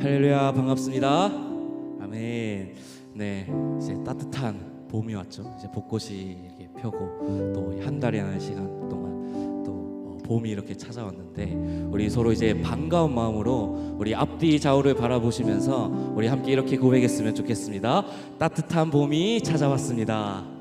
할렐루야 반갑습니다. 아멘. 네, 이제 따뜻한 봄이 왔죠. 이제 벚꽃이 이렇게 펴고 또 한 달이라는 시간 동안 또 어, 봄이 이렇게 찾아왔는데 우리 서로 이제 반가운 마음으로 우리 앞뒤 좌우를 바라보시면서 우리 함께 이렇게 고백했으면 좋겠습니다. 따뜻한 봄이 찾아왔습니다.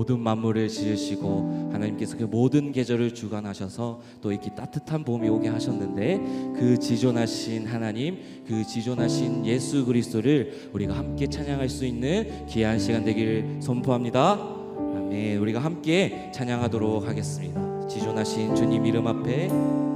모든 만물을 지으시고 하나님께서 그 모든 계절을 주관하셔서 또 이렇게 따뜻한 봄이 오게 하셨는데 그 지존하신 하나님, 그 지존하신 예수 그리스도를 우리가 함께 찬양할 수 있는 귀한 시간 되길 선포합니다. 아멘. 우리가 함께 찬양하도록 하겠습니다. 지존하신 주님 이름 앞에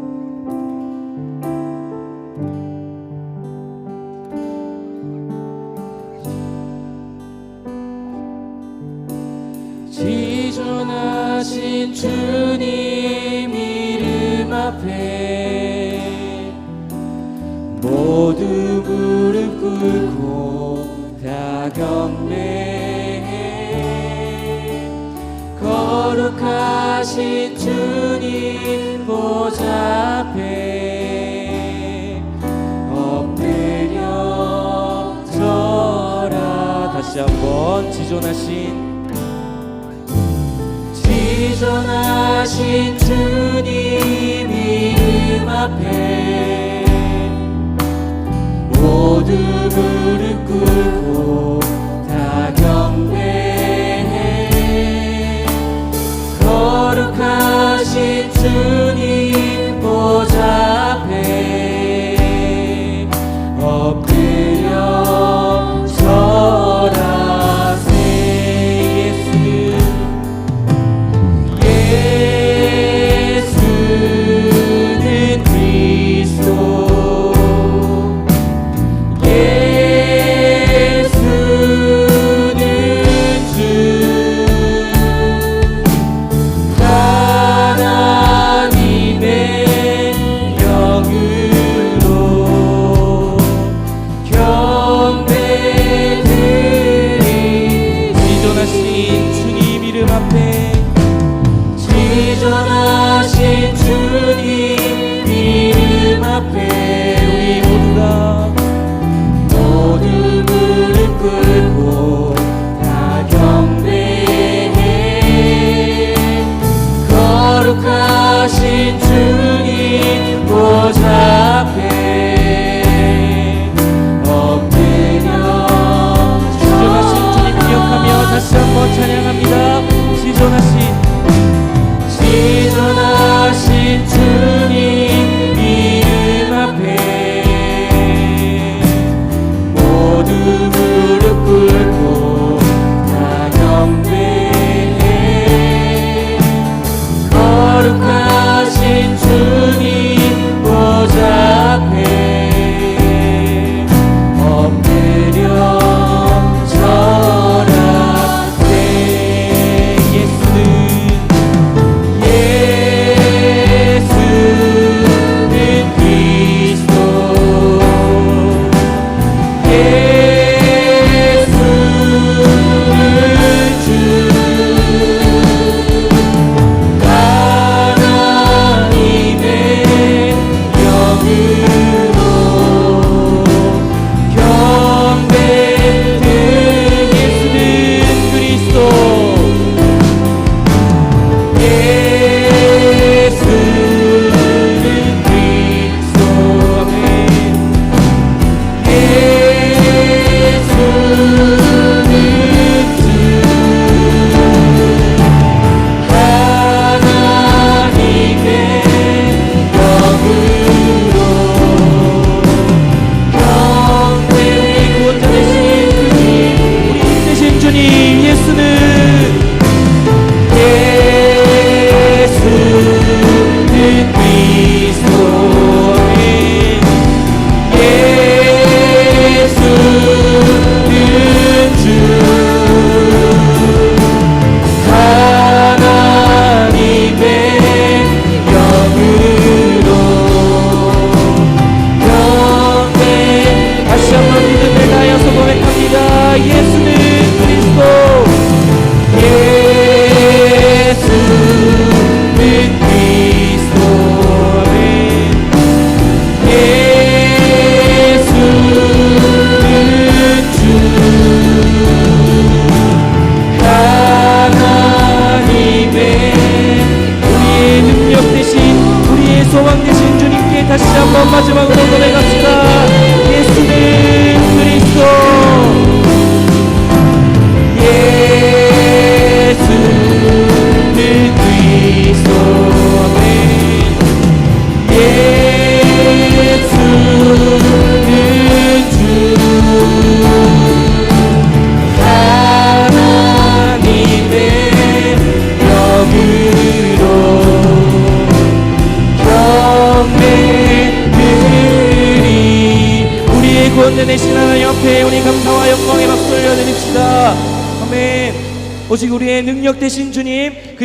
지존하신 지존하신 주님 이름 앞에 모두 무릎 꿇고 다 경배해 거룩하신 주님 보좌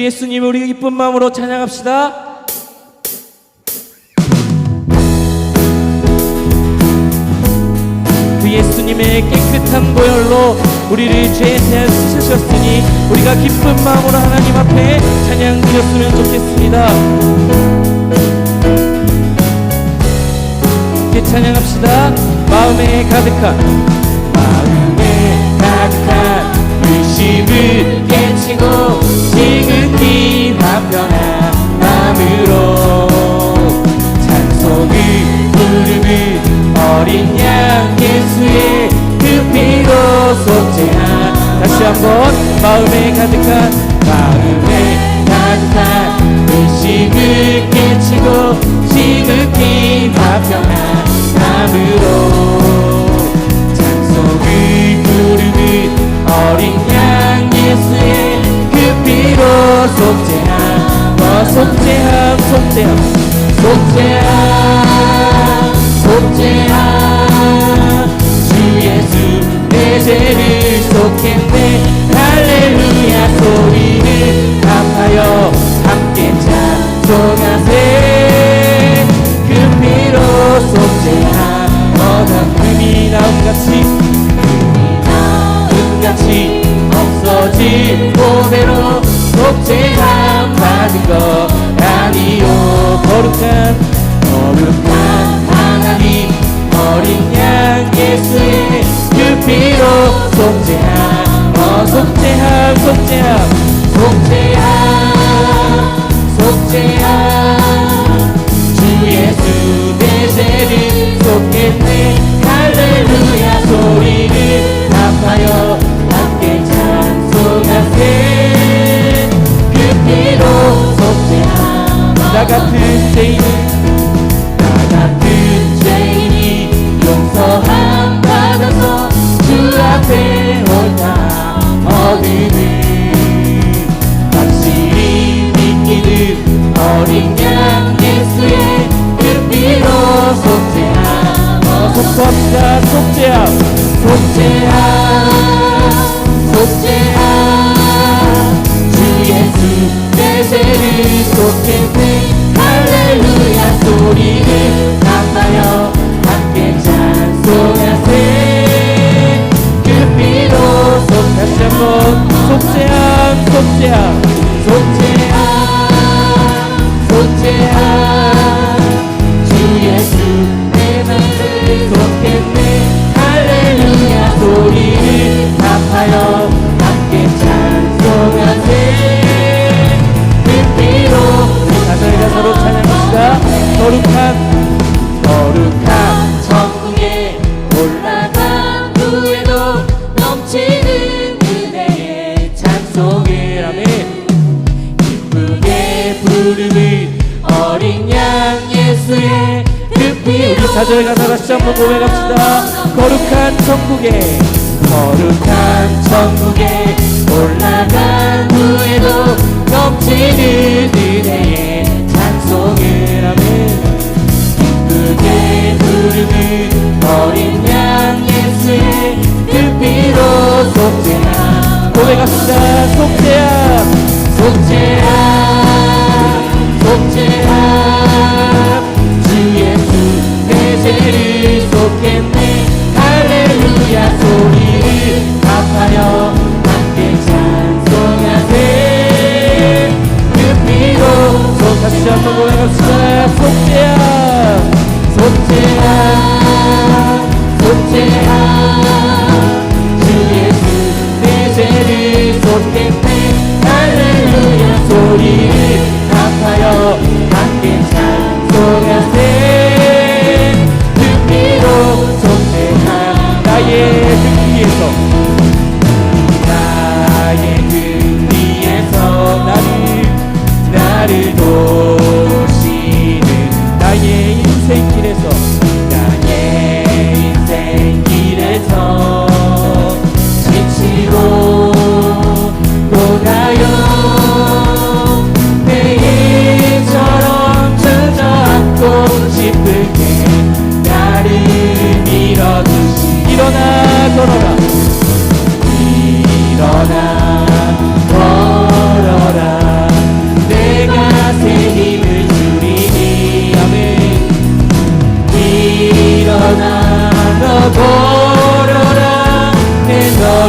예수님 우리 기쁜 마음으로 찬양합시다. 그 예수님의 깨끗한 보혈로 우리를 죄에 대한 씻으셨으니 우리가 기쁜 마음으로 하나님 앞에 찬양 드렸으면 좋겠습니다. 함께 찬양합시다. 마음에 가득한 마음에 가득한 의심을 깨치고 어린 양 예수의 그 피로 속죄한 다시 한번 마음에 가득한 마음에 가득한 의심을 깨치고 지극히 파편한 삶으로 찬송을 부르는 어린 양 예수의 그 피로 속죄함 와 뭐 속죄함 속죄함 속죄함. 속죄하 Satan Hallelujah.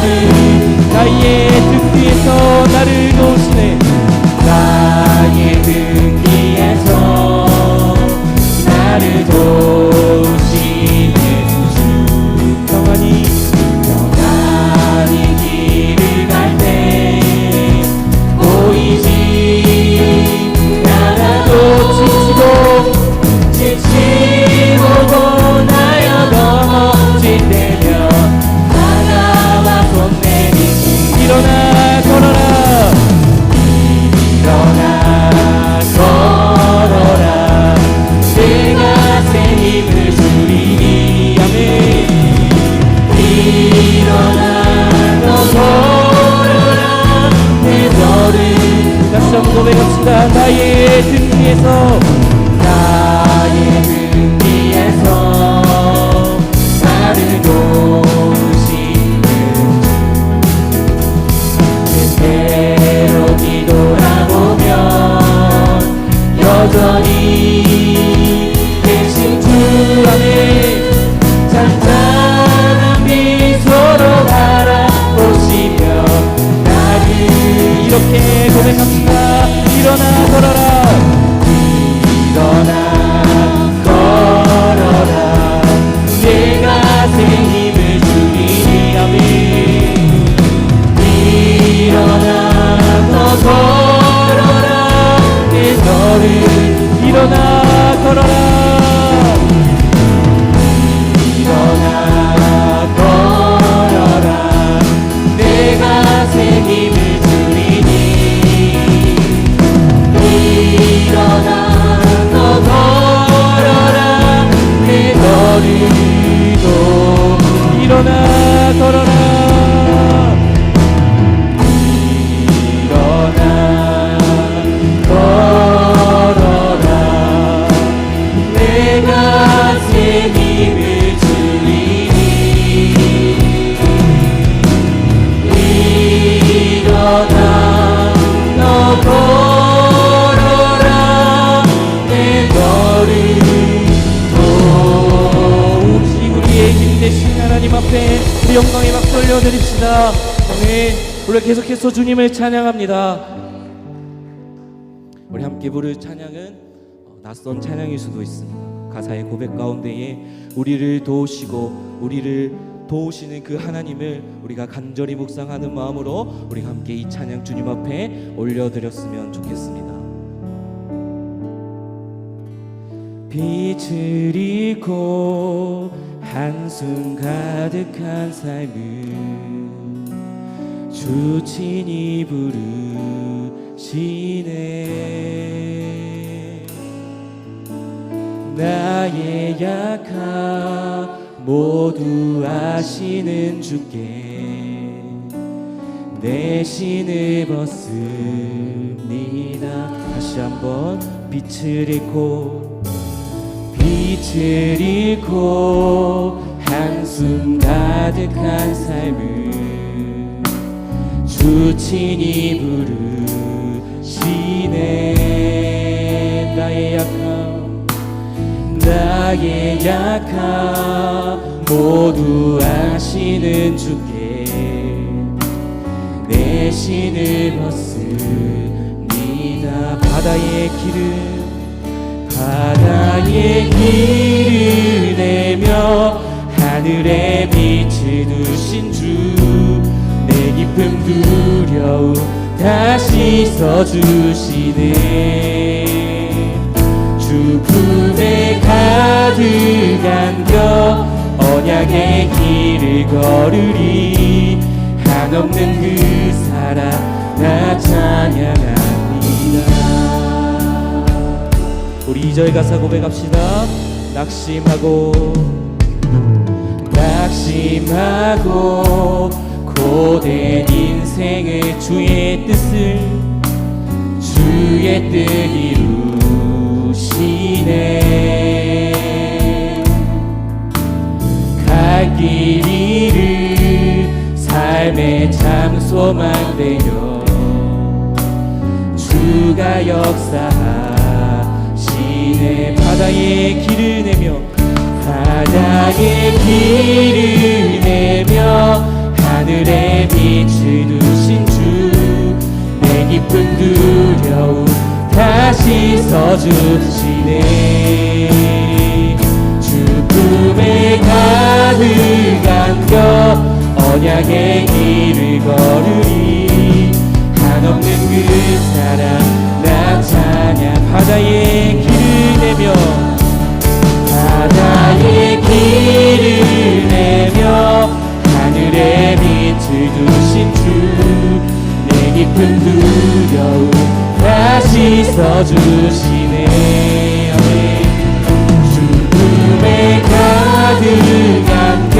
내 나 내 너를 일어 앞에 우리 영광의 박수 올려드립시다 아멘 우리 계속해서 주님을 찬양합니다 우리 함께 부를 찬양은 어, 낯선 찬양일 수도 있습니다. 가사의 고백 가운데에 우리를 도우시고 우리를 도우시는 그 하나님을 우리가 간절히 묵상하는 마음으로 우리 함께 이 찬양 주님 앞에 올려드렸으면 좋겠습니다. 빛을 잃고 한숨 가득한 삶을 주 친히 부르시네. 나의 약함 모두 아시는 주께 내 신을 벗습니다. 다시 한번 빛을 잃고 빛을 잃고 한숨 가득한 삶을 주 친히 부르시네. 나의 약함 나의 약함 모두 아시는 주께 내 신을 벗습니다. 바다의 길을 바다의 길을 내며 하늘에 빛을 두신 주 내 깊은 두려움 다시 써주시네. 주 품에 가득 안겨 언약의 길을 걸으리. 한없는 그 사랑 나 찬양합니다 우리 2절 가사 고백합시다. 낙심하고 낙심하고 고된 인생의 주의 뜻을 주의 뜻 이루시네. 갈길 잃은 내참 소망 되요 주가 역사하 바다에 길을 내며 바다에 길을 내며 하늘에 빛을 두신 주내 기쁜 두려움 다시 서주시네. 주품에 가득 안겨 언약의 길을 걸으리. 한없는 그 사랑 바다에 길을 내며 바다에 길을 내며 하늘에 빛을 두신 주 내 깊은 두려움 다시 써주시네. 죽음에 가득 안겨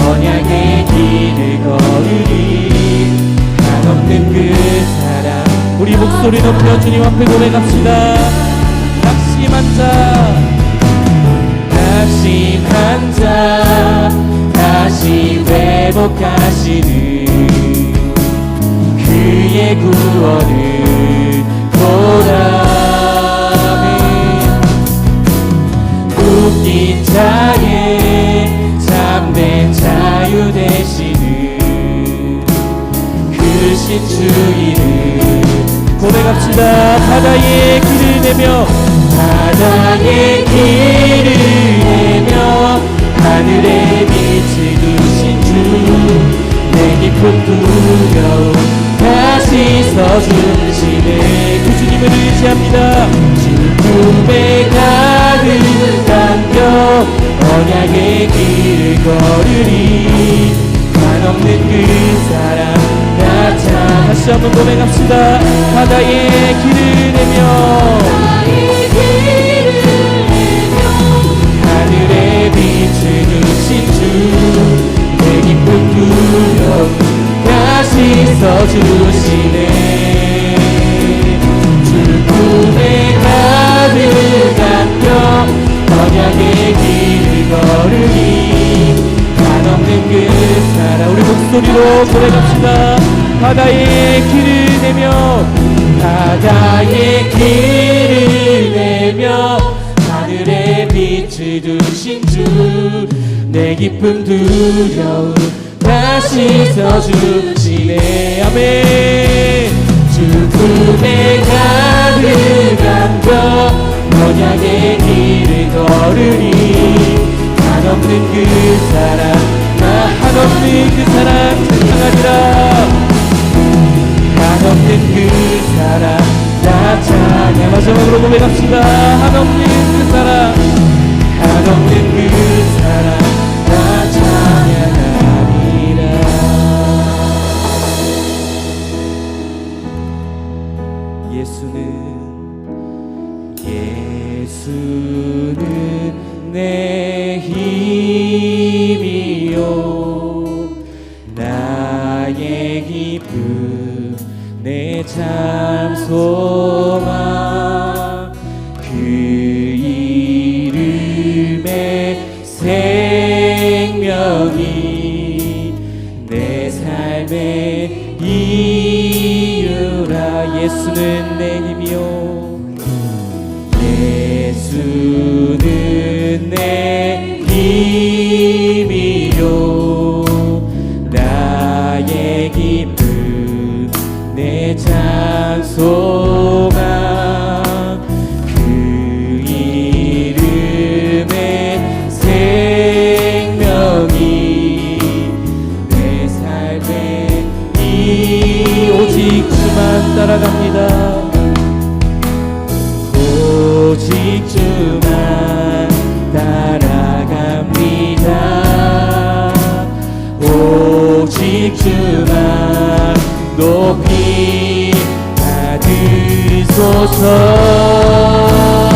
언약의 길을 걸으리 목소리 높여 주님 앞에 고백합시다. 낙심한 자 낙심한 자 다시 회복하시는 그의 구원을 보라매 묶인 자에 참된 자유 되시는 그 신주이를 고백합시다. 바다에 길을 내며 바다에 길을 내며 하늘에 빛을 두신 주내 깊은 두려움 다시 서주시네 그 주님을 의지합니다. 주님의 가득 담겨 언약의 길을 걸으리. 한없는 그 사랑 다시 한번 고백합시다. 바다에 길을 내며 하늘에 빛을 두신 주내 기쁜 두려움 다시 써주시네. 주품에 가득 안겨 언약의 길을 걸으니 한없는 그 사랑 우리 목소리로 고백합시다 바다에 길을 내며 바다에 길을 내며 하늘에 빛을 두신 주내 깊은 두려움 다시 써주시네 아멘. 주 품에 가득 안겨 언약의 길을 걸으니 한없는 그 사랑 나 한없는 그 사랑 찬양하리라. 한 없는 그 사랑 나 찬양 마지막으로 고백합시다. 한없는 그 사랑 한없는 그 사랑 따라갑니다. 오직 주만 따라갑니다. 오직 주만 높이 받으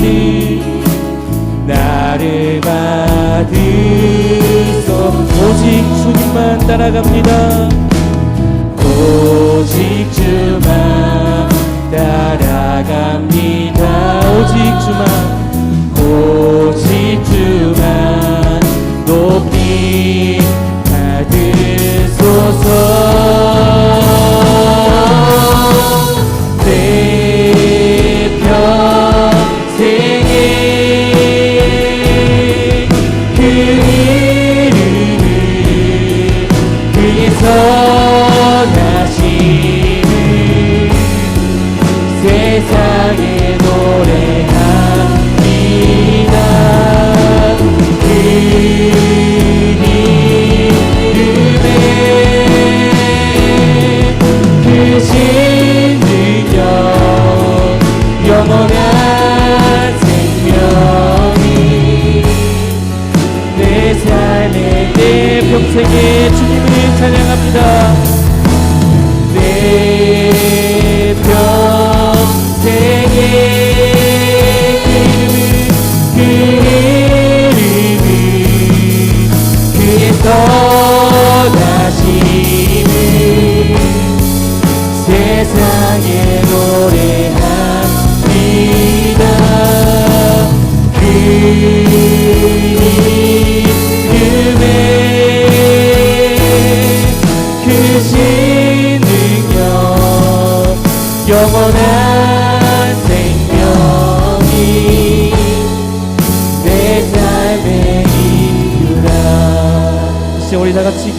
나를 나를 받으소. 오직 주님만 따라갑니다. 오직 주만 따라갑니다. 오직 주만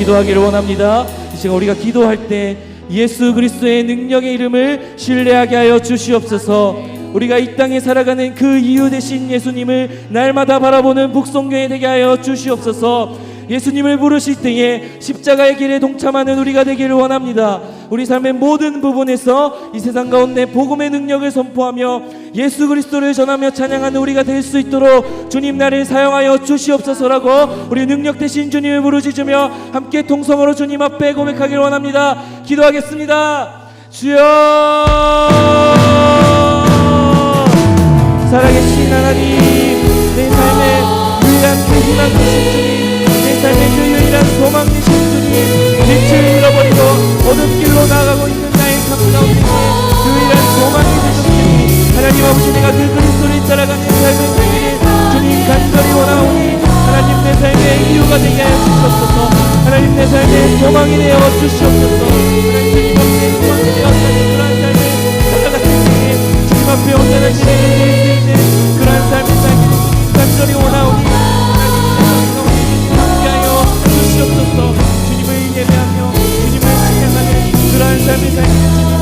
기도하기를 원합니다. 이 시간 우리가 기도할 때 예수 그리스도의 능력의 이름을 신뢰하게 하여 주시옵소서. 우리가 이 땅에 살아가는 그 이유 되신 예수님을 날마다 바라보는 북성교회 되게 하여 주시옵소서 예수님을 부르실 때에 십자가의 길에 동참하는 우리가 되기를 원합니다. 우리 삶의 모든 부분에서 이 세상 가운데 복음의 능력을 선포하며 예수 그리스도를 전하며 찬양하는 우리가 될 수 있도록 주님 나를 사용하여 주시옵소서라고 우리 능력 되신 주님을 부르짖으며 함께 통성으로 주님 앞에 고백하기를 원합니다. 기도하겠습니다. 주여 살아계신 하나님 내 삶의 유일한 그 희망 되신 주님 내 영원이라는 소망이신 주님 빛을 잃어버리고 어둠 길로 나가고 있는 나의 삶 가운데 그 유일한 소망이 되셨으니 하나님 아버지 내가 그 그리스도를 따라가는 삶을 되기를 주님 간절히 원하오니 하나님 내 삶의 이유가 되게 하여 주시옵소서. 하나님 내 삶의 소망이 되어 주시옵소서. 하나님 주님 앞에 소망이 되어 그런 삶을 살아갔을 때 주님 앞에 온전한 진행이 될수 있는 그런 삶을 살게 everything.